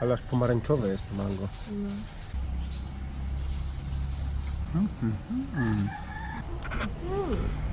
Ale aż mango. Jedziemy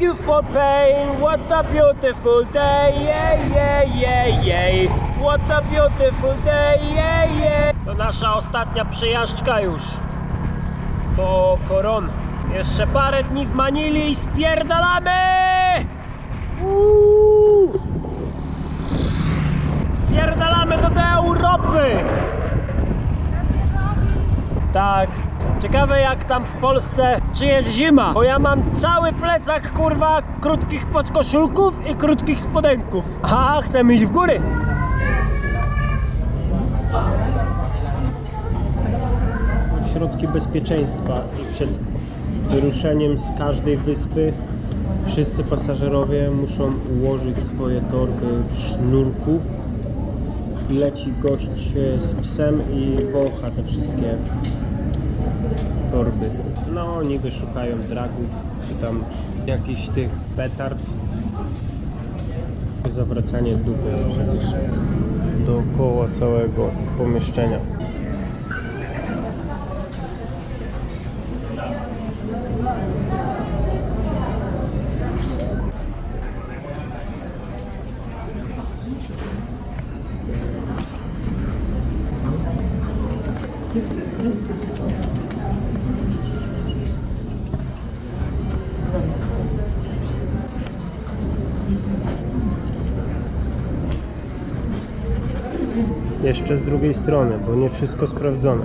you for pain. What a beautiful day, yeah, yeah, yeah, yeah. What a beautiful day, yeah, yeah. To nasza ostatnia przejażdżka już po koron. Jeszcze parę dni w Manili i spierdalamy! Uuu! Spierdalamy do tej Europy! Tak. Ciekawe jak tam w Polsce, czy jest zima, bo ja mam cały plecak kurwa krótkich podkoszulków i krótkich spodenków. A chcemy iść w góry. Środki bezpieczeństwa i przed wyruszeniem z każdej wyspy wszyscy pasażerowie muszą ułożyć swoje torby w sznurku i leci gość e, z psem i wącha te wszystkie torby. No, oni wyszukają dragów, czy tam jakichś tych petard. Zawracanie dupy przecież dookoła całego pomieszczenia. Jeszcze z drugiej strony, bo nie wszystko sprawdzone.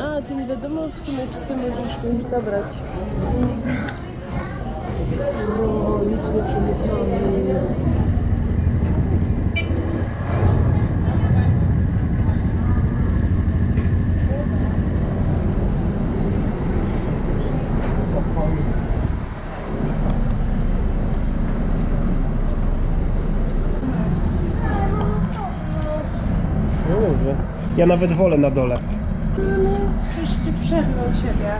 A, to nie wiadomo w sumie, czy ty możesz kogoś zabrać. No, nic nie przemycamy. No dobrze. Ja nawet wolę na dole. No, coś ci przerwał siebie.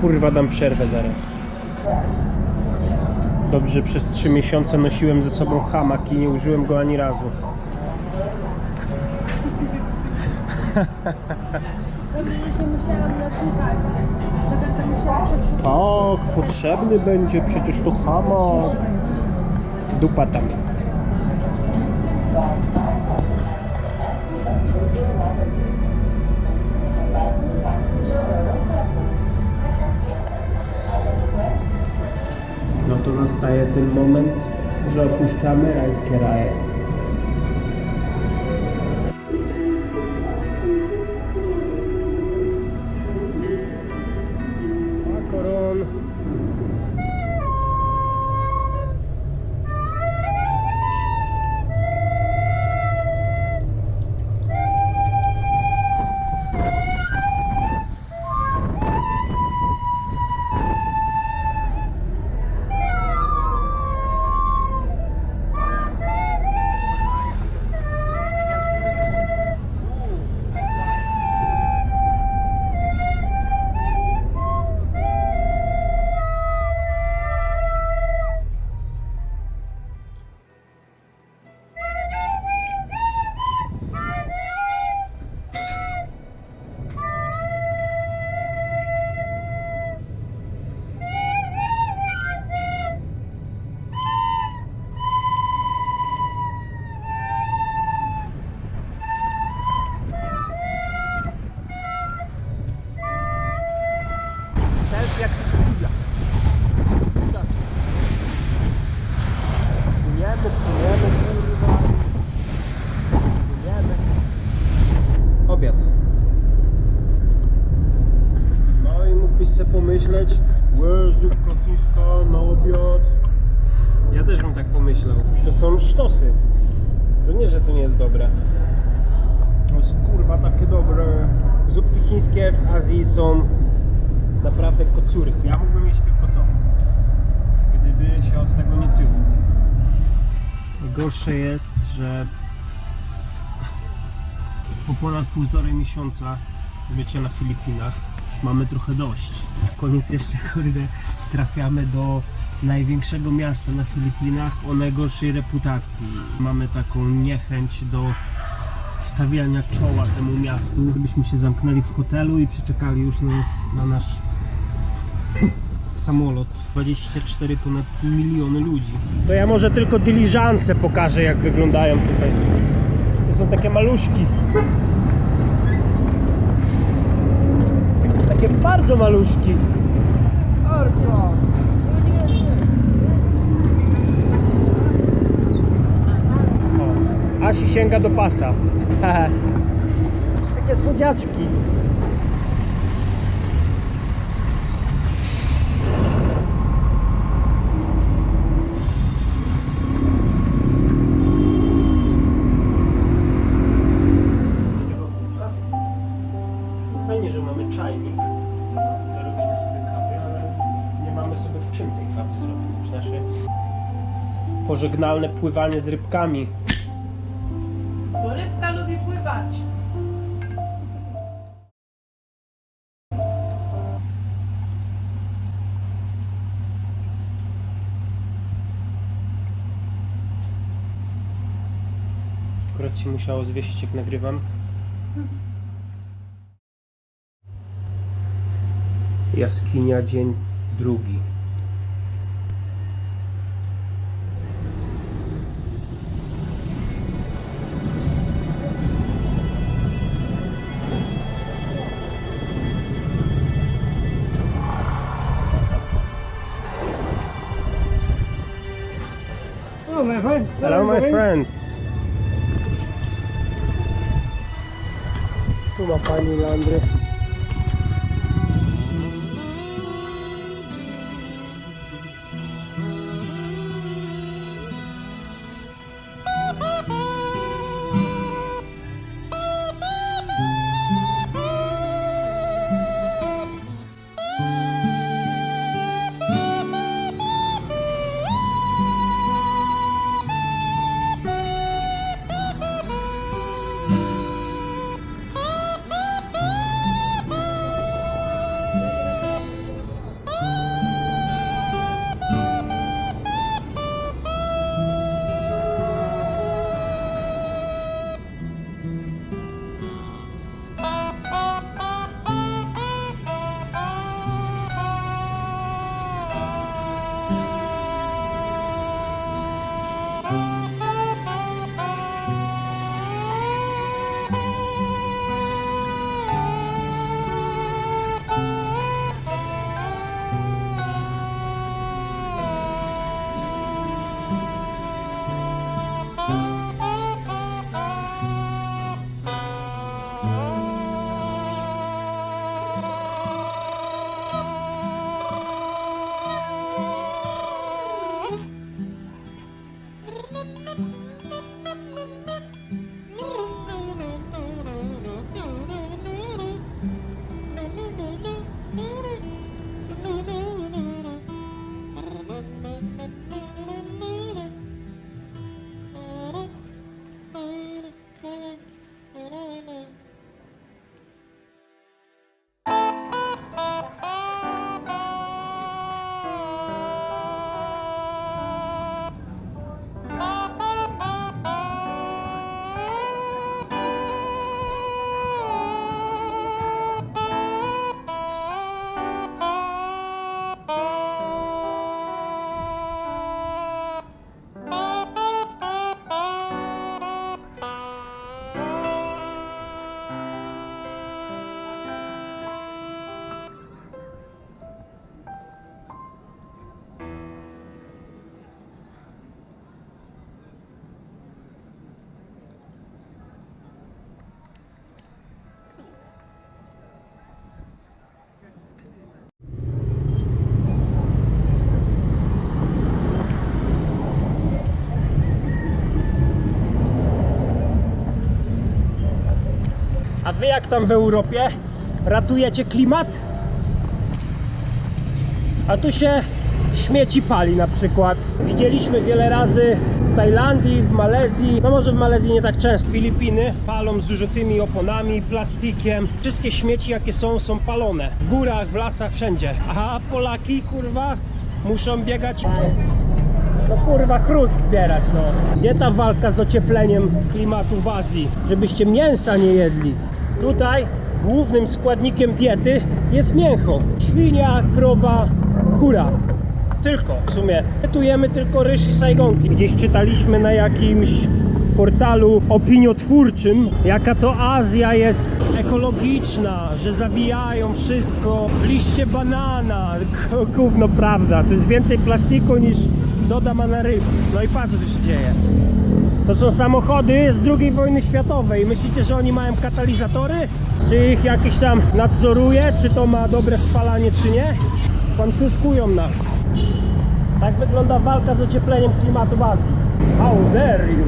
Kurwa, dam przerwę zaraz. Dobrze, że przez 3 miesiące nosiłem ze sobą hamak i nie użyłem go ani razu. Dobrze, że się musiałam nasłuchać. Że to musiałam przez... Tak, potrzebny będzie przecież to hamak. Dupa tam. To nastaje ten moment, że opuszczamy rajskie raje. Pomyśleć, łe, zupka chińska na obiad. Ja też bym tak pomyślał. To są sztosy. To nie, że to nie jest dobre. To jest kurwa takie dobre. Zupki chińskie w Azji są naprawdę kocury. Ja mógłbym mieć tylko to. Gdyby się od tego nie tyło. Gorsze jest, że po ponad półtorej miesiąca bycia na Filipinach mamy trochę dość. Koniec jeszcze kurde trafiamy do największego miasta na Filipinach o najgorszej reputacji. Mamy taką niechęć do stawiania czoła temu miastu. Gdybyśmy się zamknęli w hotelu i przeczekali już na, nas, na nasz samolot. 24 ponad miliony ludzi. To ja może tylko dyliżanse pokażę jak wyglądają tutaj. To są takie maluszki. Bardzo maluszki. Asi sięga do pasa. Takie słodziaczki. Nasze pożegnalne pływanie z rybkami. Bo rybka lubi pływać. Akurat się musiało zwiesić jak nagrywam. Jaskinia, dzień drugi. Hello, my friend. Wy jak tam w Europie? Ratujecie klimat? A tu się śmieci pali na przykład. Widzieliśmy wiele razy w Tajlandii, w Malezji, no może w Malezji nie tak często. Filipiny palą zużytymi oponami, plastikiem. Wszystkie śmieci jakie są, są palone. W górach, w lasach, wszędzie. A Polaki, kurwa, muszą biegać no kurwa chrust zbierać no. Gdzie ta walka z ociepleniem klimatu w Azji? Żebyście mięsa nie jedli. Tutaj głównym składnikiem diety jest mięcho. Świnia, krowa, kura. Tylko w sumie. My tu jemy tylko ryż i sajgonki. Gdzieś czytaliśmy na jakimś portalu opiniotwórczym, jaka to Azja jest ekologiczna, że zawijają wszystko w liście banana. Gówno prawda, to jest więcej plastiku niż doda ma na ryb. No i patrz co tu się dzieje. To są samochody z II wojny światowej. Myślicie, że oni mają katalizatory? Czy ich jakiś tam nadzoruje? Czy to ma dobre spalanie, czy nie? Panczuszkują nas. Tak wygląda walka z ociepleniem klimatu w Azji. How dare you?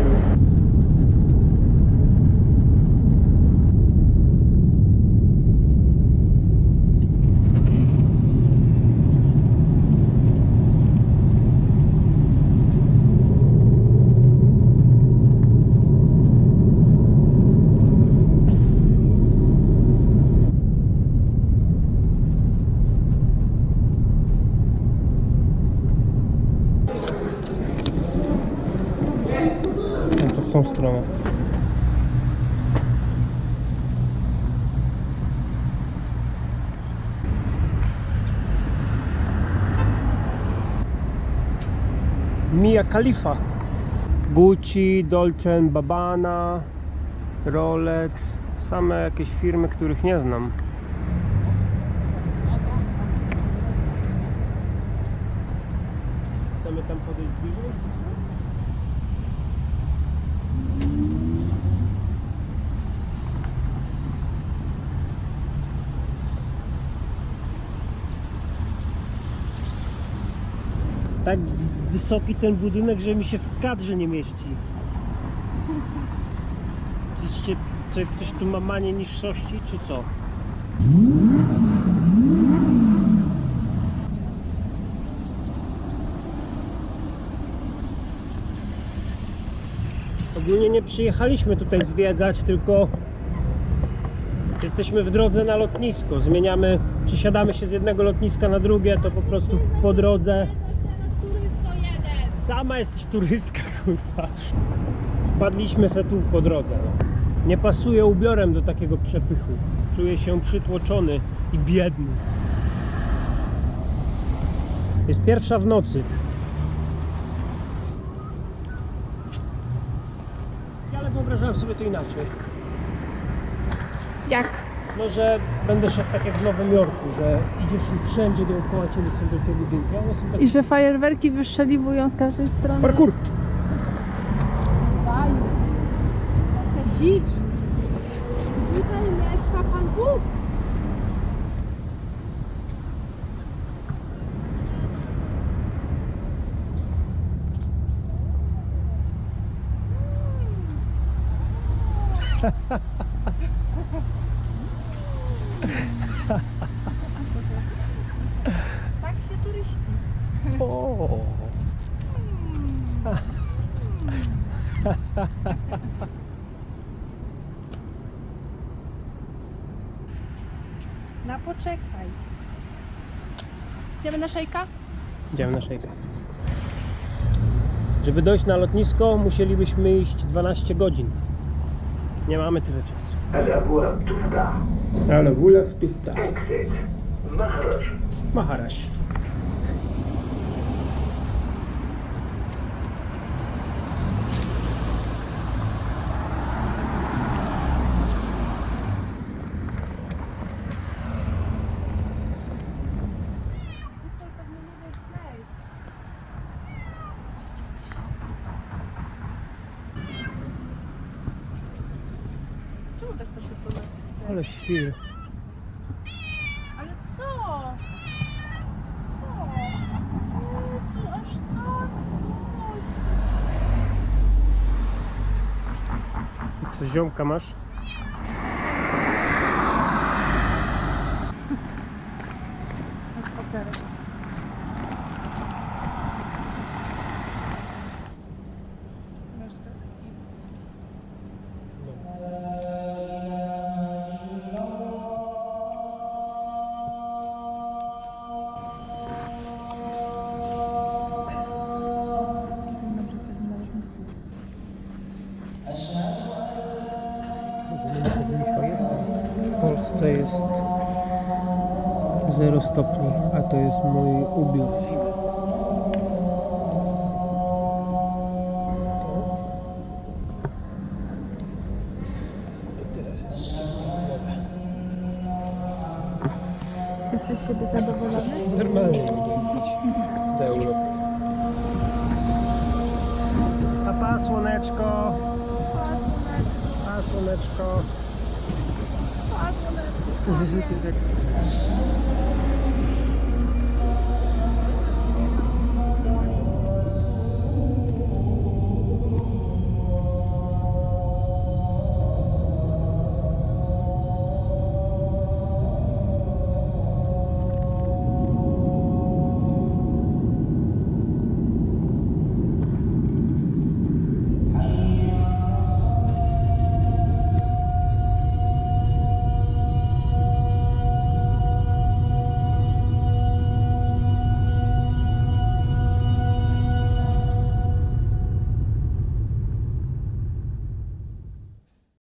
No to w tą stronę. Mia Khalifa. Gucci, Dolce Babana, Rolex. Same jakieś firmy, których nie znam. Chcemy tam podejść bliżej? Tak wysoki ten budynek, że mi się w kadrze nie mieści. Czyście, czy ktoś tu ma manię niższości, czy co? Ogólnie nie przyjechaliśmy tutaj zwiedzać, tylko jesteśmy w drodze na lotnisko. Zmieniamy, przesiadamy się z jednego lotniska na drugie, to po prostu po drodze Sama jesteś turystka, kurwa. Wpadliśmy se tu po drodze. No. Nie pasuje ubiorem do takiego przepychu. Czuję się przytłoczony i biedny. Jest pierwsza w nocy. Ale wyobrażałem sobie to inaczej. Jak? No, że będę szedł tak jak w Nowym Jorku, że idziesz i wszędzie dookoła ciebie są wielkie budynki. a One są takie... I że fajerwerki wystrzeliwują z każdej strony. Parkour! Dzicz. Tutaj mieszka Pan Bóg. Tak się turyści. O. Na poczekaj. Idziemy na szejka? Idziemy na szejka. Żeby dojść na lotnisko, musielibyśmy iść 12 godzin. Nie mamy tyle czasu. Ale wula wtówka. Exit. Maharasz. Maharasz. Ale świr. Ale co? Co? Jezu, aż tak? Boże. Co ziomka masz? To jest mój ubiór. Jesteś z siebie zadowolony? Normalnie do Europy. A pa słoneczko, a słoneczko. A, słoneczko.